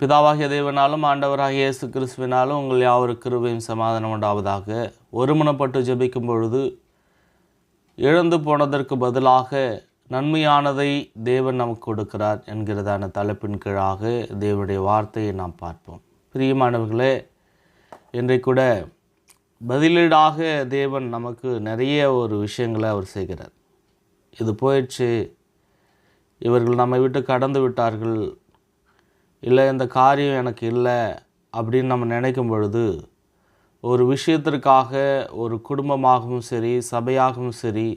பிதாவாகிய தேவனாலும் ஆண்டவராகிய இயேசு கிறிஸ்துவினாலும் உங்கள் யாவருக்கு கிருபையும் சமாதானம் உண்டாவதாக. ஒருமனப்பட்டு ஜெபிக்கும் பொழுது இழந்து போனதற்கு பதிலாக நன்மையானதை தேவன் நமக்கு கொடுக்கிறார் என்கிறதான தலைப்பின் கீழாக தேவனுடைய வார்த்தையை நாம் பார்ப்போம். பிரியமானவர்களே இன்றைக்கூட பதிலீடாக தேவன் நமக்கு நிறைய ஒரு விஷயங்களை அவர் செய்கிறார். இது போயிடுச்சு இவர்கள் நம்மை விட்டு கடந்து விட்டார்கள். இல்லை இந்த காரியம் எனக்கு இல்லை அப்படின்னு நம்ம நினைக்கும் பொழுது ஒரு விஷயத்திற்காக ஒரு குடும்பமாகவும் சரி சபையாகவும் சரி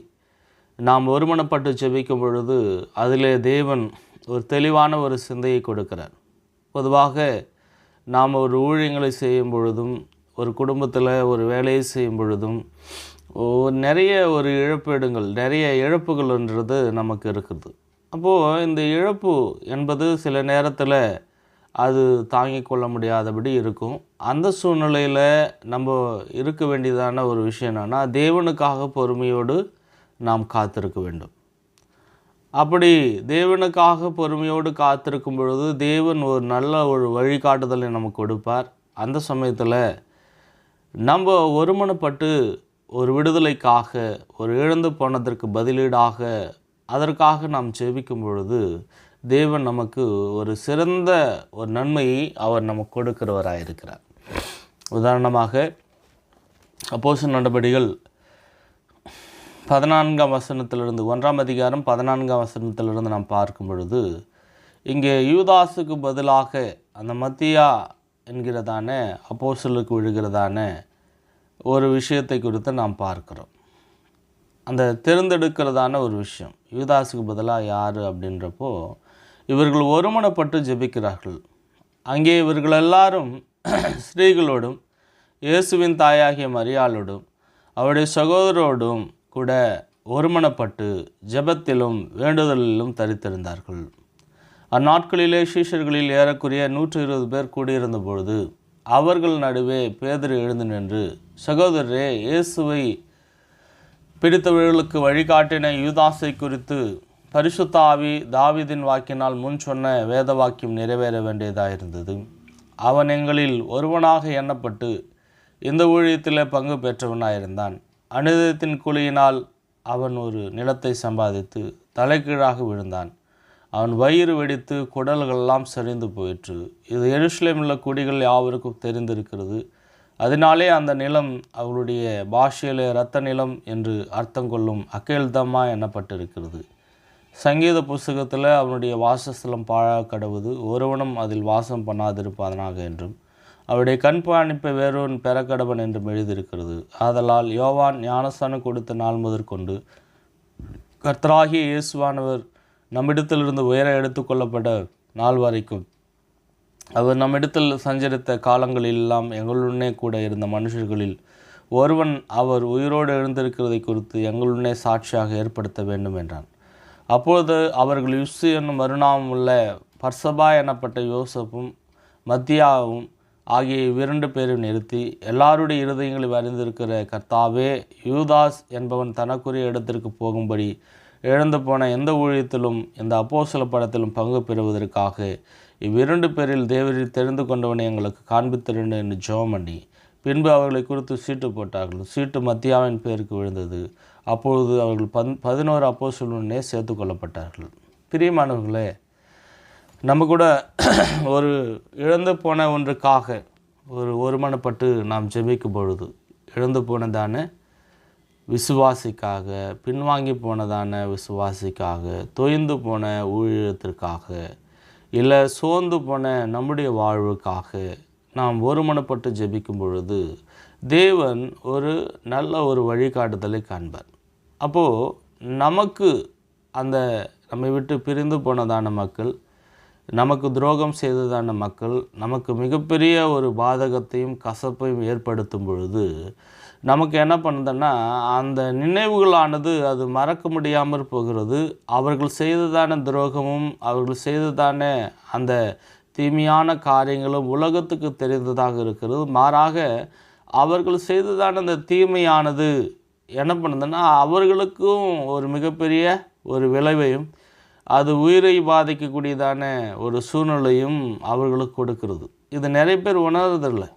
நாம் ஒருமனப்பட்டு ஜெபிக்கும் பொழுது அதிலே தேவன் ஒரு தெளிவான ஒரு சிந்தையை கொடுக்கிறார். பொதுவாக நாம் ஒரு ஊழியங்களை செய்யும் பொழுதும் ஒரு குடும்பத்தில் ஒரு வேலையை செய்யும் பொழுதும் நிறைய ஒரு இழப்பீடுங்கள் நிறைய இழப்புகள்ன்றது நமக்கு இருக்குது. அப்போது இந்த இழப்பு என்பது சில நேரத்தில் அது தாங்கிக் கொள்ள முடியாதபடி இருக்கும். அந்த சூழ்நிலையில் நம்ம இருக்க வேண்டியதான ஒரு விஷயம் என்னென்னா தேவனுக்காக பொறுமையோடு நாம் காத்திருக்க வேண்டும். அப்படி தேவனுக்காக பொறுமையோடு காத்திருக்கும் பொழுது தேவன் ஒரு நல்ல ஒரு வழிகாட்டுதலை நமக்கு கொடுப்பார். அந்த சமயத்தில் நம்ம ஒருமனப்பட்டு ஒரு விடுதலைக்காக ஒரு இழந்து போனதற்கு பதிலீடாக அதற்காக நாம் ஜெபிக்கும் பொழுது தேவன் நமக்கு ஒரு சிறந்த ஒரு நன்மையை அவர் நமக்கு கொடுக்கிறவராக இருக்கிறார் உதாரணமாக அப்போஸ்தலர் நடபடிகள் பதினான்காம் வசனத்திலிருந்து ஒன்றாம் அதிகாரம் பதினான்காம் வசனத்திலிருந்து நாம் பார்க்கும் பொழுது இங்கே யூதாஸுக்கு பதிலாக அந்த மத்தியா என்கிறதான அப்போசலுக்கு விழுகிறதான ஒரு விஷயத்தை குறித்து நாம் பார்க்கிறோம். அந்த தேர்ந்தெடுக்கிறதான ஒரு விஷயம். யூதாஸுக்கு பதிலாக யார் அப்படின்றப்போ இவர்கள் ஒருமனப்பட்டு ஜெபிக்கிறார்கள். அங்கே இவர்கள் எல்லாரும் ஸ்திரீகளோடும் இயேசுவின் தாயாகிய மரியாளோடும் அவருடைய சகோதரோடும் கூட ஒருமனப்பட்டு ஜெபத்திலும் வேண்டுதலிலும் தரித்திருந்தார்கள். அந்நாட்களிலே சீஷர்களில் ஏறக்குறைய நூற்றி இருபது பேர் கூடியிருந்த பொழுது அவர்கள் நடுவே பேதர் எழுந்து நின்று சகோதரரே இயேசுவை பிடித்தவர்களுக்கு வழிகாட்டின யூதாசை குறித்து பரிசுத்தாவி தாவிதின் வாக்கினால் முன் சொன்ன வேத வாக்கியம் நிறைவேற வேண்டியதாயிருந்தது. அவன் எங்களில் ஒருவனாக எண்ணப்பட்டு இந்த ஊழியத்தில் பங்கு பெற்றவனாயிருந்தான். அனுதத்தின் குழியினால் அவன் ஒரு நிலத்தை சம்பாதித்து தலைகீழாக விழுந்தான். அவன் வயிறு வெடித்து குடல்களெல்லாம் சரிந்து போயிற்று. இது எருசலேமில் உள்ள குடிகள் யாவருக்கும் தெரிந்திருக்கிறது. அதனாலே அந்த நிலம் அவளுடைய பாஷையிலே இரத்த நிலம் என்று அர்த்தம் கொள்ளும் அக்கேல்தமா எண்ணப்பட்டிருக்கிறது சங்கீத புஸ்தகத்தில் அவனுடைய வாசஸ்தலம் பாழாக கடவுது ஒருவனும் அதில் வாசம் பண்ணாதிருப்பதனாக என்றும் அவருடைய கண் பாணிப்பை பெறக்கடவன் என்றும் எழுதியிருக்கிறது. ஆதலால் யோவான் ஞானஸ்தானம் கொடுத்த நாள் முதற்கொண்டு கர்த்தராகிய இயேசுவானவர் நம்மிடத்திலிருந்து உயர எடுத்துக்கொள்ளப்பட நாள் வரைக்கும் அவர் நம்மிடத்தில் சஞ்சரித்த காலங்களிலெல்லாம் எங்களுடனே கூட இருந்த மனுஷர்களில் ஒருவன் அவர் உயிரோடு எழுந்திருக்கிறதை குறித்து எங்களுடனே சாட்சியாக ஏற்படுத்த வேண்டும் என்றான். அப்பொழுது அவர்கள் யுஸ்ஸு என்னும் மறுநாமம் உள்ள பர்சபா எனப்பட்ட யோசப்பும் மத்தியாவும் ஆகிய இவ்விரண்டு பேரும் நிறுத்தி எல்லாருடைய இருதயங்களையும் அறிந்திருக்கிற கர்த்தாவே யூதாஸ் என்பவன் தனக்குரிய இடத்திற்கு போகும்படி இழந்து போன எந்த ஊழியத்திலும் இந்த அப்போசல படத்திலும் பங்கு பெறுவதற்காக இவ்விரண்டு பேரில் தேவரில் தெரிந்து கொண்டவனை எங்களுக்கு காண்பித்திருந்த என்று ஜோமணி பின்பு அவர்களை குறித்து சீட்டு போட்டார்கள். சீட்டு மத்தியாவின் பேருக்கு விழுந்தது. அப்பொழுது அவர்கள் பன் பதினோரு அப்போஸ்தலனுடனே சேர்த்து கொள்ளப்பட்டார்கள். பிரியமானவர்களே நம்ம கூட ஒரு இழந்து போன ஒன்றுக்காக ஒரு ஒருமனப்பட்டு நாம் ஜெபிக்கும் பொழுது இழந்து போனதான விசுவாசிக்காக பின்வாங்கி போனதான விசுவாசிக்காக தொய்ந்து போன ஊழியத்திற்காக இல்லை சோர்ந்து போன நம்முடைய வாழ்வுக்காக நாம் ஒருமனப்பட்டு ஜெபிக்கும் பொழுது தேவன் ஒரு நல்ல ஒரு வழிகாட்டுதலை காண்பார். அப்போது நமக்கு அந்த நம்மை விட்டு பிரிந்து போனதான மக்கள் நமக்கு துரோகம் செய்ததான மக்கள் நமக்கு மிகப்பெரிய ஒரு பாதகத்தையும் கசப்பையும் ஏற்படுத்தும் பொழுது நமக்கு என்ன பண்ணுதுன்னா அந்த நினைவுகளானது அது மறக்க முடியாமல் போகிறது. அவர்கள் செய்ததான துரோகமும் அவர்கள் செய்ததான அந்த தீமையான காரியங்களும் உலகத்துக்கு தெரிந்ததாக இருக்கிறது. மாறாக அவர்கள் செய்ததான அந்த தீமையானது என்ன பண்ணுதுன்னா அவர்களுக்கும் ஒரு மிகப்பெரிய ஒரு விளைவையும் அது உயிரை பாதிக்கக்கூடியதான ஒரு சூழ்நிலையும் அவர்களுக்கு கொடுக்கிறது. இது நிறைய பேர் உணர்றதில்லை.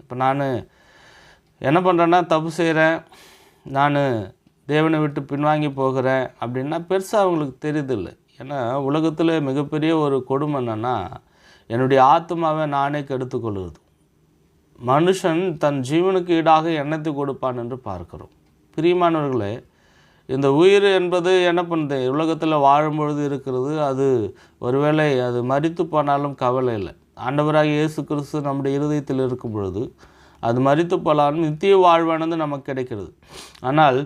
இப்போ நான் என்ன பண்ணுறேன்னா தப்பு செய்கிறேன் நான் தேவனை விட்டு பின்வாங்கி போகிறேன் அப்படின்னா பெருசாக அவங்களுக்கு தெரியுதில்லை. ஏன்னா உலகத்தில் மிகப்பெரிய ஒரு கொடுமை என்னென்னா என்னுடைய ஆத்மாவை நானே கெடுத்துக்கொள்கிறது. மனுஷன் தன் ஜீவனுக்கு ஈடாக எண்ணத்தை கொடுப்பான் என்று பார்க்கிறோம். பிரியமானவர்களே இந்த உயிர் என்பது என்ன பண்ணுது? உலகத்தில் வாழும்பொழுது இருக்கிறது. அது ஒருவேளை அது மறித்து போனாலும் கவலை இல்லை. ஆண்டவராக இயேசு கிறிஸ்து நம்முடைய இருதயத்தில் இருக்கும் பொழுது அது மறித்து போனாலும் நித்திய வாழ்வானது நமக்கு கிடைக்கிறது. ஆனால்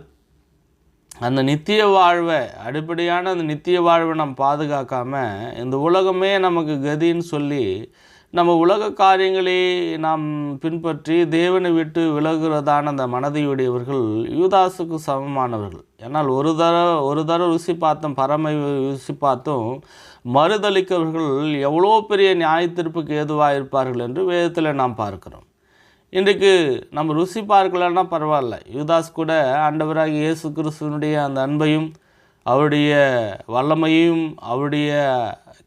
அந்த நித்திய வாழ்வை அடிப்படையான அந்த நித்திய வாழ்வை நம்ம பாதுகாக்காமல் இந்த உலகமே நமக்கு கதின்னு சொல்லி நம்ம உலக காரியங்களை நாம் பின்பற்றி தேவனை விட்டு விலகுறதான அந்த மனதையுடையவர்கள் யூதாசுக்கு சமமானவர்கள். ஏன்னால் ஒரு தர ஒரு தர ருசி பார்த்தும் பரமை ருசி பார்த்தும் மறுதளிக்கவர்கள் எவ்வளோ பெரிய நியாயத்திற்புக்கு ஏதுவாக இருப்பார்கள் என்று வேதத்தில் நாம் பார்க்கிறோம். இன்றைக்கு நம்ம ருசி பார்க்கலன்னா பரவாயில்ல. யூதாஸ் கூட ஆண்டவராக இயேசு கிறிஸ்துவனுடைய அந்த அன்பையும் அவருடைய வல்லமையும் அவருடைய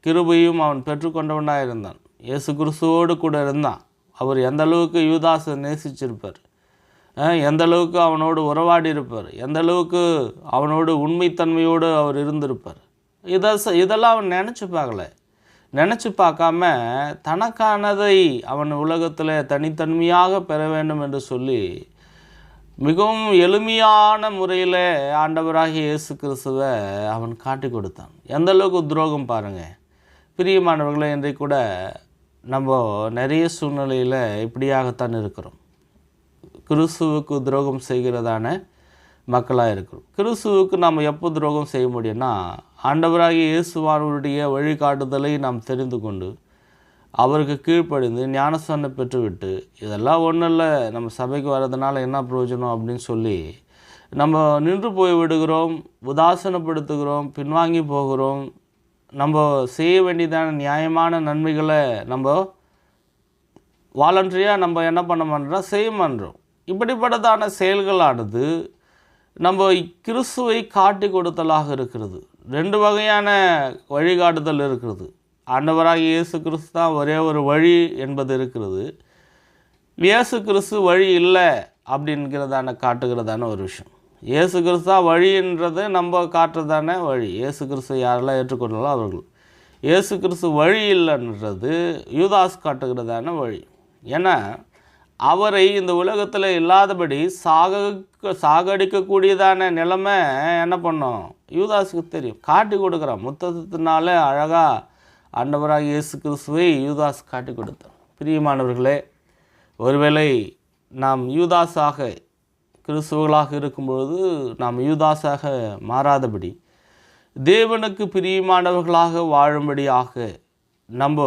கிருபையும் அவன் பெற்றுக்கொண்டவனாக இருந்தான். இயேசு கிறிஸ்துவோடு கூட இருந்தான். அவர் எந்த அளவுக்கு யூதாஸை நேசிச்சிருப்பார்? எந்த அளவுக்கு அவனோடு உறவாடி இருப்பார்? எந்த அளவுக்கு அவனோடு உண்மைத்தன்மையோடு அவர் இருந்திருப்பார்? இதை ச- இதெல்லாம் அவன் நினச்சி பார்க்கல. நினச்சி பார்க்காம தனக்கானதை அவன் உலகத்தில் தனித்தன்மையாக பெற வேண்டும் என்று சொல்லி மிகவும் எளிமையான முறையில் ஆண்டவராகிய இயேசு கிறிஸ்துவை அவன் காட்டி கொடுத்தான். எந்த அளவுக்கு துரோகம் பாருங்கள் பிரியமானவர்களை இன்றைக்கு கூட நம்ம நிறைய சூழ்நிலையில் இப்படியாகத்தான் இருக்கிறோம். கிறிஸ்துவுக்கு துரோகம் செய்கிறதான மக்களாக இருக்கிறோம். கிறிஸ்துவுக்கு நாம் எப்போ துரோகம் செய்ய முடியும்னா ஆண்டவராகிய இயேசுவானுடைய வழிகாட்டுதலை நாம் தெரிந்து கொண்டு அவருக்கு கீழ்ப்படிந்து ஞானஸ்தானம் பெற்றுவிட்டு இதெல்லாம் ஒன்றும் இல்லை நம்ம சபைக்கு வர்றதுனால என்ன பிரயோஜனம் அப்படின்னு சொல்லி நம்ம நின்று போய் விடுகிறோம் உதாசனப்படுத்துகிறோம் பின்வாங்கி போகிறோம். நம்ம செய்ய வேண்டியதான நியாயமான நன்மைகளை நம்ம வாலண்டரியாக நம்ம என்ன பண்ண மாட்டோம் செய்ய பண்ணுறோம் இப்படிப்பட்டதான செயல்களானது நம்ம கிறிஸ்துவை காட்டி கொடுத்தலாக இருக்கிறது. ரெண்டு வகையான வழிகாட்டுதல் இருக்கிறது. ஆண்டவராக இயேசு கிறிஸ்து தான் ஒரே ஒரு வழி என்பது இருக்கிறது. இயேசு கிறிஸ்து வழி இல்லை அப்படிங்கிறதான காட்டுகிறதான ஒரு விஷயம். இயேசு கிறிஸ்து தான் வழின்றது நம்ம காட்டுறதான வழி. இயேசு கிறிஸ்து யாரெல்லாம் ஏற்றுக்கொள்ளலாம் அவர்கள். இயேசு கிறிஸ்து வழி இல்லைன்றது யூதாஸ் காட்டுகிறதான வழி. ஏன்னா அவரை இந்த உலகத்தில் இல்லாதபடி சாக சாகடிக்கக்கூடியதான நிலைமை என்ன பண்ணோம்? யூதாஸுக்கு தெரியும். காட்டி கொடுக்குறான். முத்தத்தினால அழகாக ஆண்டவராக இயேசு கிறிஸ்துவை யூதாஸ் காட்டி கொடுத்தான். பிரியமானவர்களே ஒருவேளை நாம் யூதாஸாக கிறிஸ்துவர்களாக இருக்கும்பொழுது நாம் யூதாஸாக மாறாதபடி தேவனுக்கு பிரியமானவர்களாக வாழும்படியாக நம்ம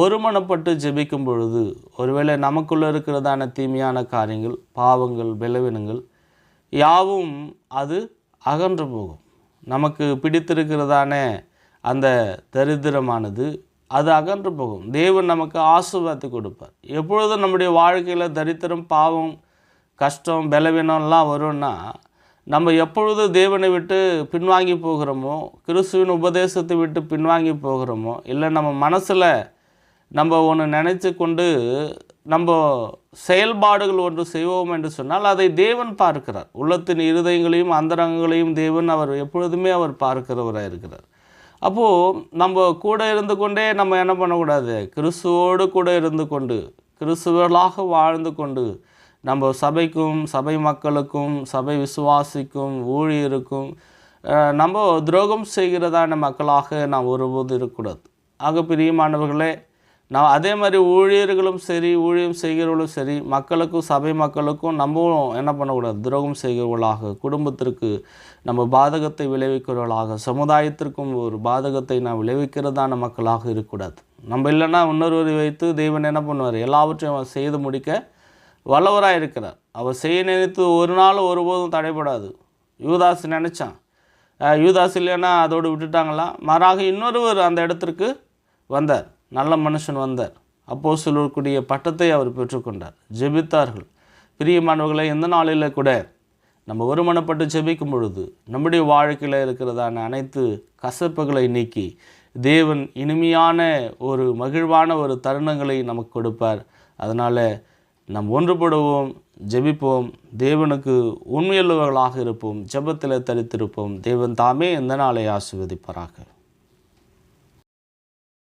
ஒருமனப்பட்டு ஜெபிக்கும் பொழுது ஒருவேளை நமக்குள்ளே இருக்கிறதான தீமையான காரியங்கள் பாவங்கள் பலவீனங்கள் யாவும் அது அகன்று போகும். நமக்கு பிடித்திருக்கிறதான அந்த தரித்திரமானது அது அகன்று போகும். தேவன் நமக்கு ஆசீர்வாதத்தை கொடுப்பார். எப்பொழுதும் நம்முடைய வாழ்க்கையில் தரித்திரம் பாவம் கஷ்டம் பலவீனம்லாம் வரும்னா நம்ம எப்பொழுது தேவனை விட்டு பின்வாங்கி போகிறோமோ கிறிஸ்துவின் உபதேசத்தை விட்டு பின்வாங்கி போகிறோமோ இல்லை நம்ம மனசில் நம்ம ஒன்று நினச்சி கொண்டு நம்ம செயல்பாடுகள் ஒன்று செய்வோம் என்று சொன்னால் அதை தேவன் பார்க்கிறார். உள்ளத்தின் இருதயங்களையும் அந்தரங்கங்களையும் தேவன் அவர் எப்பொழுதுமே அவர் பார்க்கிறவராக இருக்கிறார். அப்போது நம்ம கூட இருந்து கொண்டே நம்ம என்ன பண்ணக்கூடாது? கிறிஸ்துவோடு கூட இருந்து கொண்டு கிறிஸ்துவர்களாக வாழ்ந்து கொண்டு நம்ம சபைக்கும் சபை மக்களுக்கும் சபை விசுவாசிக்கும் ஊழியருக்கும் நம்ம துரோகம் செய்கிறதான மக்களாக நாம் ஒருபோது இருக்கக்கூடாது. ஆக பிரியமானவர்களே நான் அதே மாதிரி ஊழியர்களும் சரி ஊழியம் செய்கிறவர்களும் சரி மக்களுக்கும் சபை மக்களுக்கும் நம்மளும் என்ன பண்ணக்கூடாது? துரோகம் செய்கிறவர்களாக குடும்பத்திற்கு நம்ம பாதகத்தை விளைவிக்கிறவர்களாக சமுதாயத்திற்கும் ஒரு பாதகத்தை நான் விளைவிக்கிறதான மக்களாக இருக்கக்கூடாது. நம்ம இல்லைன்னா இன்னொருவரை வைத்து தெய்வன் என்ன பண்ணுவார்? எல்லாவற்றையும் அவர் செய்து முடிக்க வல்லவராக இருக்கிறார். அவர் செய்ய நினைத்து ஒரு நாள் ஒருபோதும் தடைபடாது. யூதாஸ் நினச்சான். யூதாஸ் இல்லைன்னா அதோடு விட்டுட்டாங்களா? மாறாக இன்னொருவர் அந்த இடத்திற்கு வந்தார். நல்ல மனுஷன் வந்தார். அப்போ சொல்லக்கூடிய பட்டத்தை அவர் பெற்றுக்கொண்டார். ஜெபித்தார்கள். பிரியமானவர்களை எந்த நாளில் கூட நம்ம ஒருமனப்பட்டு ஜெபிக்கும் பொழுது நம்முடைய வாழ்க்கையில் இருக்கிறதான அனைத்து கசப்புகளை நீக்கி தேவன் இனிமையான ஒரு மகிழ்வான ஒரு தருணங்களை நமக்கு கொடுப்பார். அதனால் நாம் ஒன்றுபடுவோம் ஜெபிப்போம் தேவனுக்கு உண்மையுள்ளவர்களாக இருப்போம் ஜெபத்தில் தரித்திருப்போம். தேவன் தாமே இந்த நாளை ஆசிர்வதிப்பாராக.